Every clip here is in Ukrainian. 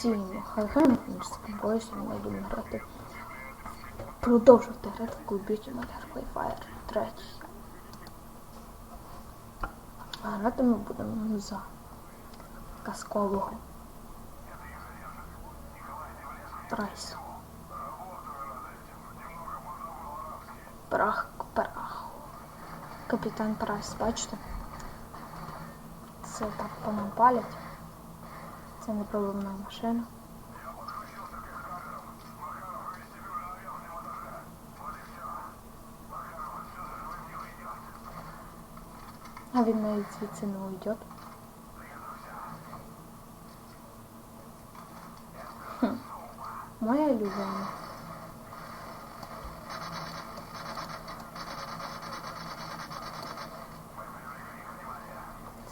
всім, хай не сподобається, ми будемо грати. Продовжувати грати в Beauty Modern Playfire 3. А грати ми будемо за казкового. Прайс. Прах к праху. Капітан Прайс, бачите? Це так по нам палять. Це непробивна машина. А він навіть звідси не уйдет. Моя любима.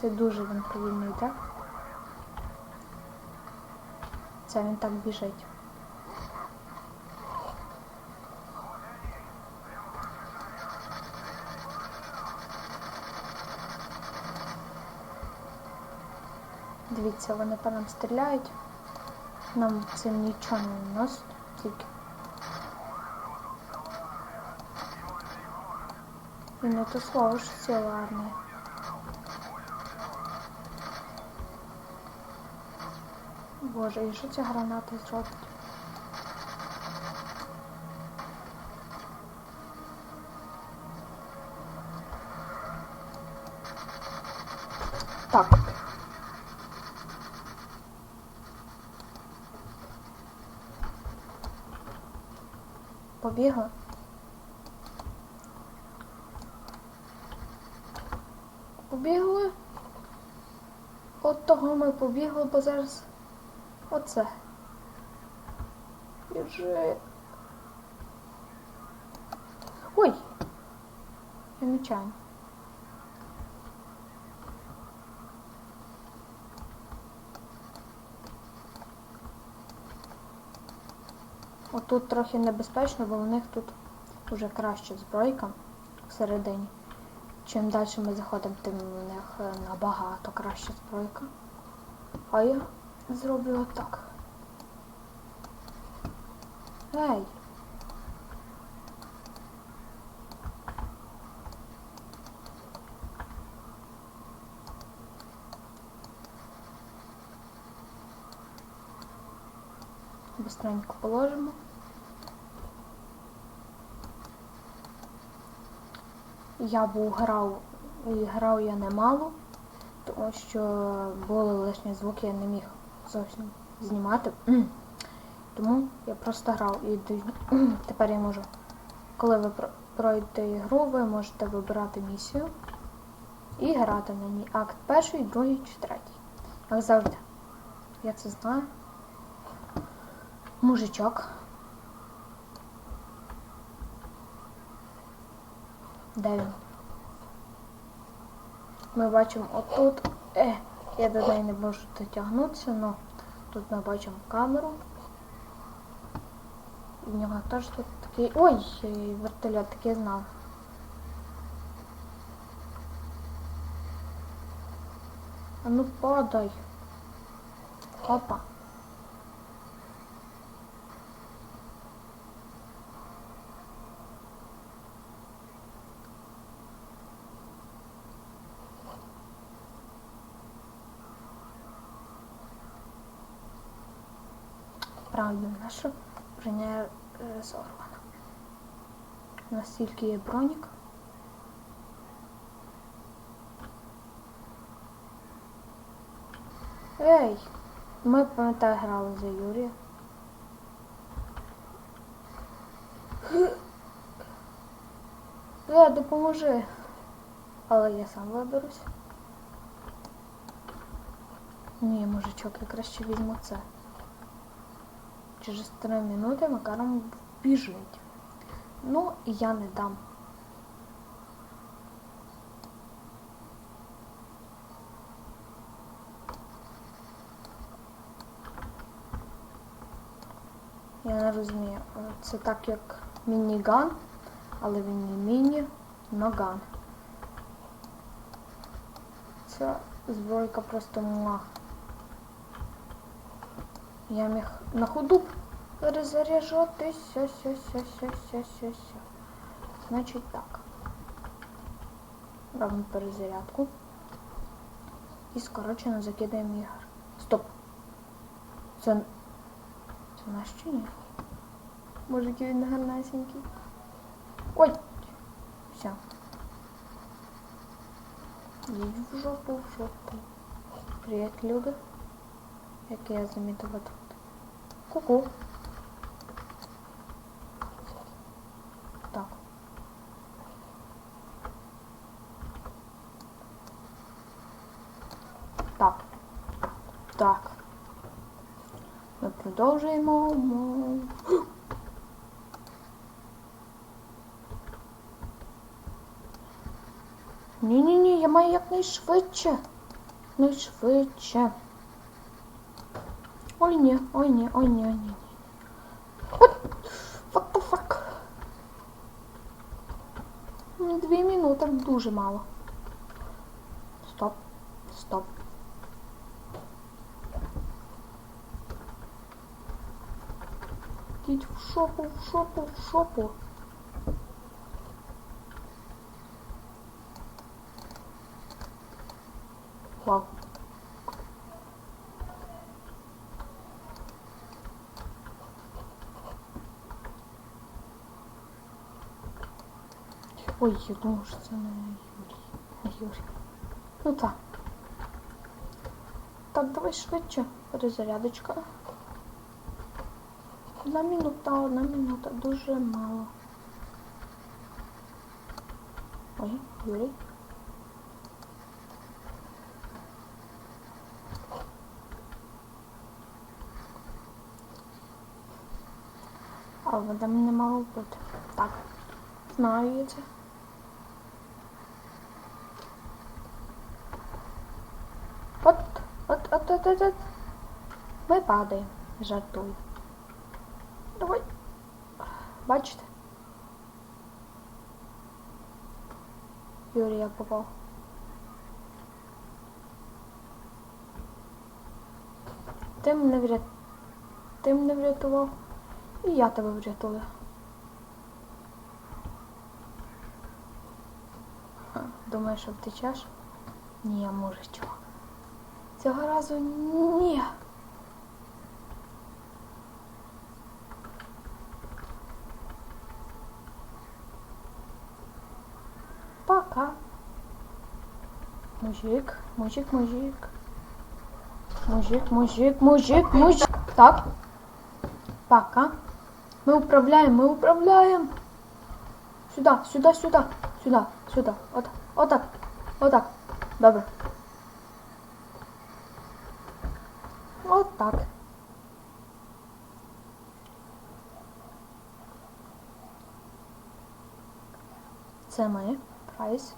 Це дуже він повільно йде. Це він так біжить. Дивіться, вони по нам стріляють. Нам цим нічого не наносить, тільки. І не то слово, що ціла армія. Боже, і що ця граната зробить? Так. Побігла. Побігли. От того ми побігли, бо зараз оце. Біжи. Ой! Я нечайно. Отут трохи небезпечно, бо у них тут вже краща збройка всередині. Чим далі ми заходимо, тим у них е, набагато краща збройка. А я зроблю отак. Ей! Быстренько положимо. Я був грав, і грав я немало, тому що були лишні звуки, я не міг зовсім знімати. Тому я просто грав і тепер я можу. Коли ви пройдете ігру, ви можете вибирати місію і грати на ній. Акт перший, другий чи третій. Як завжди. Я це знаю. Мужичок. Де він? Ми бачимо отут. Е, я до неї не можу дотягнутися, але тут ми бачимо камеру. У нього теж тут такий... Ой, вертольот такий знав. А ну падай. Опа. Правильно, наша броня е. У нас тільки є бронік. Ей! Ми пам'ятаю грали за Юрія. Е, допоможи. Але я сам виберусь. Ні, мужичок, я краще візьму це. Через три минути Макаром біжить. Ну, я не дам. Я не розумію. Це так як мініган, але він не міні, но ган. Ця збройка просто муа. Я міг на ходу перезаряджатися. Ся, ся, ся, ся, ся, ся, ся. Значить так. Робимо перезарядку. І скорочено закидаємо ігор. Стоп. Це. Це наш чи ні? Може, який він гарнесенький. Ой! Все. Їдь в жопу, в жопу. Привіт, люди. Як я замітила тут. Ку-ку. Так. Так. Так. Ми продовжуємо. Мо- Ні-ні-ні, я маю якнайшвидше. Найшвидше. Ой ні, ой ні, ой ні, ой ні. What? What the fuck? М, Дві минути дуже мало. Стоп. Стоп. Йдіть в шопу, в шопу, в шопу. Вау. Ой, я думав, що це не Юрій. Юрій. Ну так. Так, давай швидше. Перезарядочка. Одна минута, одна минута. Дуже мало. Ой, Юрій. А вода не мало бути. Так. Знаю я це. От, от, от, от, от, от. Ми падаємо. Жартую. Давай. Бачите? Юрій, я попав. Ти мене врят... Ти мене врятував. І я тебе врятую. Думаєш, що втечеш? Ні, я мужичок. Цього разу ні. Пока. Мужик, мужик, мужик. Мужик, мужик, мужик, мужик. Так. Пока. Мы управляем, мы управляем. Сюда, сюда, сюда, сюда, сюда. Вот, так, вот так, вот так. Добре. Вот так. Це ми, прайс.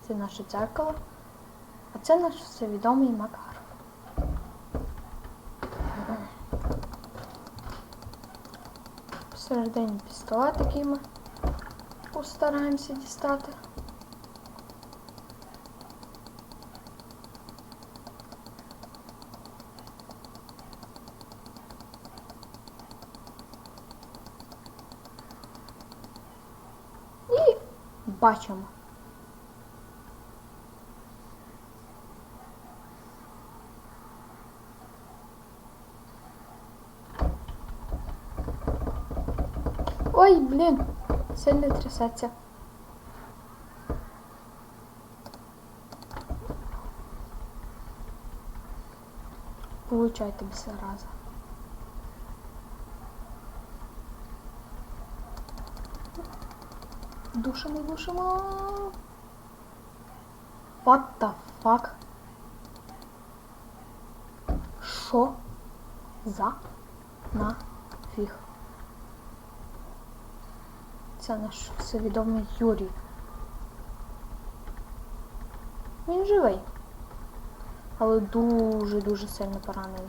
Це наше дзеркало. А це наш всевідомий Макар. Всередині пістолет, який ми постараємося дістати. І бачимо. Ой, блін, сильно трясеться. Получай тобі зараза. Душимо, душимо. What the fuck? Що за нафіг? Це наш всевідомий Юрій. Він живий. Але дуже-дуже сильно поранений.